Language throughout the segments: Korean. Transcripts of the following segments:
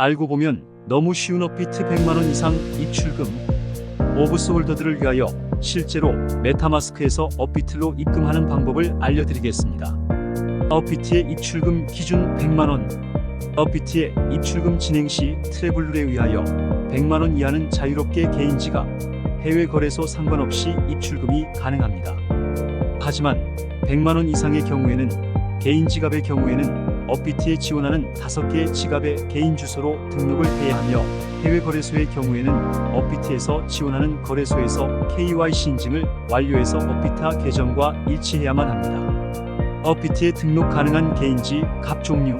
알고 보면 너무 쉬운 업비트 100만원 이상 입출금. 오브스 홀더들을 위하여 실제로 메타마스크에서 업비트로 입금하는 방법을 알려드리겠습니다. 업비트의 입출금 기준 100만원. 업비트의 입출금 진행 시 트래블룰에 의하여 100만원 이하는 자유롭게 개인 지갑, 해외 거래소 상관없이 입출금이 가능합니다. 하지만 100만원 이상의 경우에는 개인 지갑의 경우에는 업비트에 지원하는 5개의 지갑의 개인 주소로 등록을 해야 하며 해외 거래소의 경우에는 업비트에서 지원하는 거래소에서 KYC 인증을 완료해서 업비타 계정과 일치해야만 합니다. 업비트에 등록 가능한 개인지 값 종류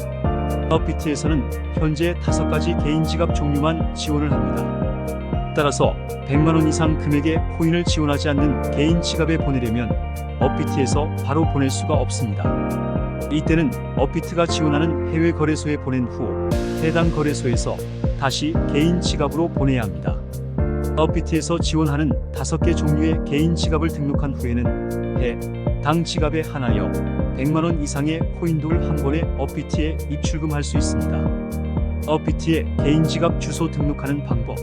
업비트에서는 현재 5가지 개인 지갑 종류만 지원을 합니다. 따라서 100만원 이상 금액의 코인을 지원하지 않는 개인 지갑에 보내려면 업비트에서 바로 보낼 수가 없습니다. 이때는 업비트가 지원하는 해외 거래소에 보낸 후 해당 거래소에서 다시 개인 지갑으로 보내야 합니다. 업비트에서 지원하는 5개 종류의 개인 지갑을 등록한 후에는 해, 당 지갑에 하나여 100만원 이상의 코인돌 한 번에 업비트에 입출금할 수 있습니다. 업비트의 개인 지갑 주소 등록하는 방법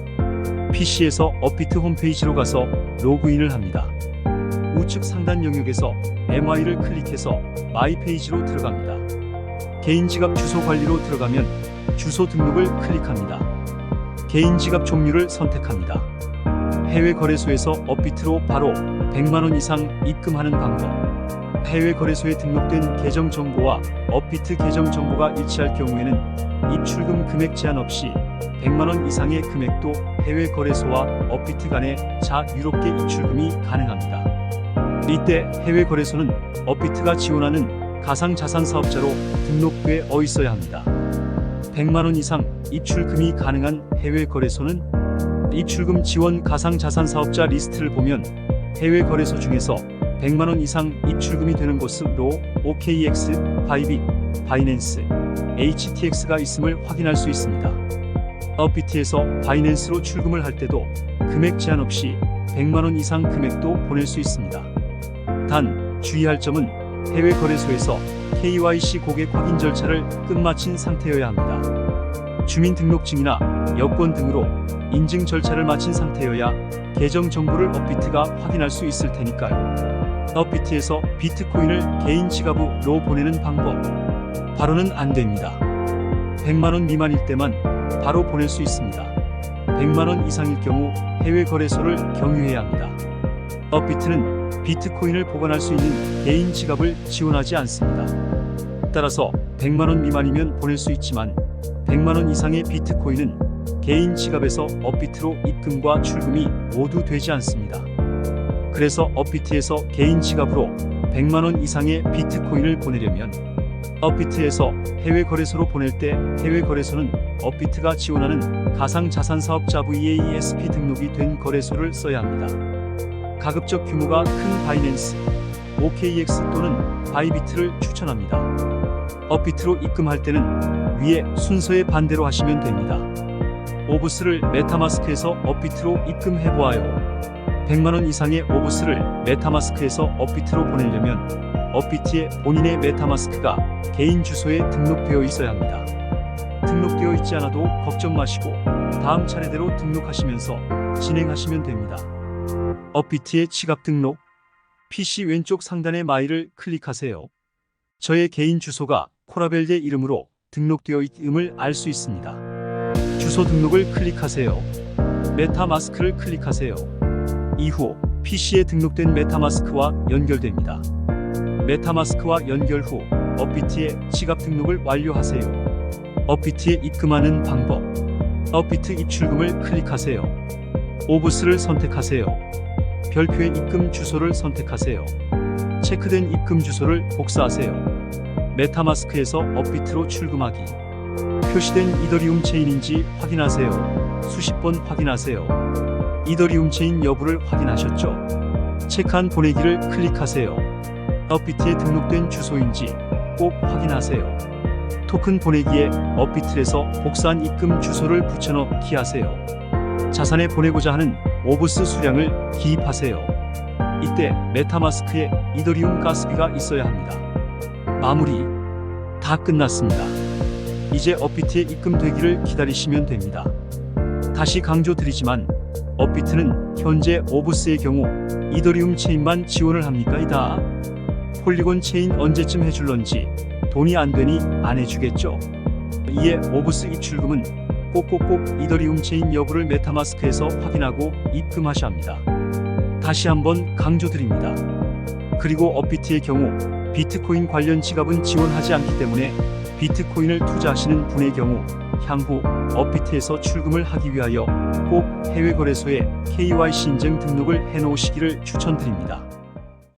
PC에서 업비트 홈페이지로 가서 로그인을 합니다. 우측 상단 영역에서 MI를 클릭해서 마이 페이지로 들어갑니다. 개인 지갑 주소 관리로 들어가면 주소 등록을 클릭합니다. 개인 지갑 종류를 선택합니다. 해외 거래소에서 업비트로 바로 100만 원 이상 입금하는 방법. 해외 거래소에 등록된 계정 정보와 업비트 계정 정보가 일치할 경우에는 입출금 금액 제한 없이 100만 원 이상의 금액도 해외 거래소와 업비트 간에 자유롭게 입출금이 가능합니다. 이때 해외 거래소는 업비트가 지원하는 가상 자산 사업자로 등록돼 어 있어야 합니다. 100만 원 이상 입출금이 가능한 해외 거래소는 입출금 지원 가상 자산 사업자 리스트를 보면 해외 거래소 중에서 100만 원 이상 입출금이 되는 곳으로 OKX, 바이빗, 바이낸스, HTX가 있음을 확인할 수 있습니다. 업비트에서 바이낸스로 출금을 할 때도 금액 제한 없이 100만 원 이상 금액도 보낼 수 있습니다. 단 주의할 점은 해외 거래소에서 KYC 고객 확인 절차를 끝마친 상태여야 합니다. 주민등록증이나 여권 등으로 인증 절차를 마친 상태여야 계정 정보를 업비트가 확인할 수 있을 테니까요. 업비트에서 비트코인을 개인 지갑으로 보내는 방법. 바로는 안 됩니다. 100만원 미만일 때만 바로 보낼 수 있습니다. 100만원 이상일 경우 해외 거래소를 경유해야 합니다. 업비트는 비트코인을 보관할 수 있는 개인 지갑을 지원하지 않습니다. 따라서 100만원 미만이면 보낼 수 있지만 100만원 이상의 비트코인은 개인 지갑에서 업비트로 입금과 출금이 모두 되지 않습니다. 그래서 업비트에서 개인 지갑으로 100만원 이상의 비트코인을 보내려면 업비트에서 해외 거래소로 보낼 때 해외 거래소는 업비트가 지원하는 가상 자산 사업자 VASP 등록이 된 거래소를 써야 합니다. 가급적 규모가 큰 바이낸스, OKX 또는 바이비트를 추천합니다. 업비트로 입금할 때는 위에 순서에 반대로 하시면 됩니다. 오브스를 메타마스크에서 업비트로 입금해 보아요. 100만 원 이상의 오브스를 메타마스크에서 업비트로 보내려면 업비트에 본인의 메타마스크가 개인 주소에 등록되어 있어야 합니다. 등록되어 있지 않아도 걱정 마시고 다음 차례대로 등록하시면서 진행하시면 됩니다. 업비트의 지갑 등록 PC 왼쪽 상단의 마이를 클릭하세요. 저의 개인 주소가 코라벨제 이름으로 등록되어 있음을 알 수 있습니다. 주소 등록을 클릭하세요. 메타마스크를 클릭하세요. 이후 PC에 등록된 메타마스크와 연결됩니다. 메타마스크와 연결 후 업비트의 지갑 등록을 완료하세요. 업비트에 입금하는 방법. 업비트 입출금을 클릭하세요. 오브스를 선택하세요. 별표의 입금 주소를 선택하세요. 체크된 입금 주소를 복사하세요. 메타마스크에서 업비트로 출금하기. 표시된 이더리움 체인인지 확인하세요. 수십 번 확인하세요. 이더리움 체인 여부를 확인하셨죠? 체크한 보내기를 클릭하세요. 업비트에 등록된 주소인지 꼭 확인하세요. 토큰 보내기에 업비트에서 복사한 입금 주소를 붙여넣기 하세요. 자산에 보내고자 하는 오브스 수량을 기입하세요. 이때 메타마스크에 이더리움 가스비가 있어야 합니다. 마무리 다 끝났습니다. 이제 업비트에 입금되기를 기다리시면 됩니다. 다시 강조드리지만 업비트는 현재 오브스의 경우 이더리움 체인만 지원을 합니까 이다. 폴리곤 체인 언제쯤 해줄런지 돈이 안 되니 안 해주겠죠. 이에 오브스 입출금은 꼭꼭꼭 이더리움 체인 여부를 메타마스크에서 확인하고 입금하셔야 합니다. 다시 한번 강조드립니다. 그리고 업비트의 경우 비트코인 관련 지갑은 지원하지 않기 때문에 비트코인을 투자하시는 분의 경우 향후 업비트에서 출금을 하기 위하여 꼭 해외 거래소에 KYC 인증 등록을 해 놓으시기를 추천드립니다.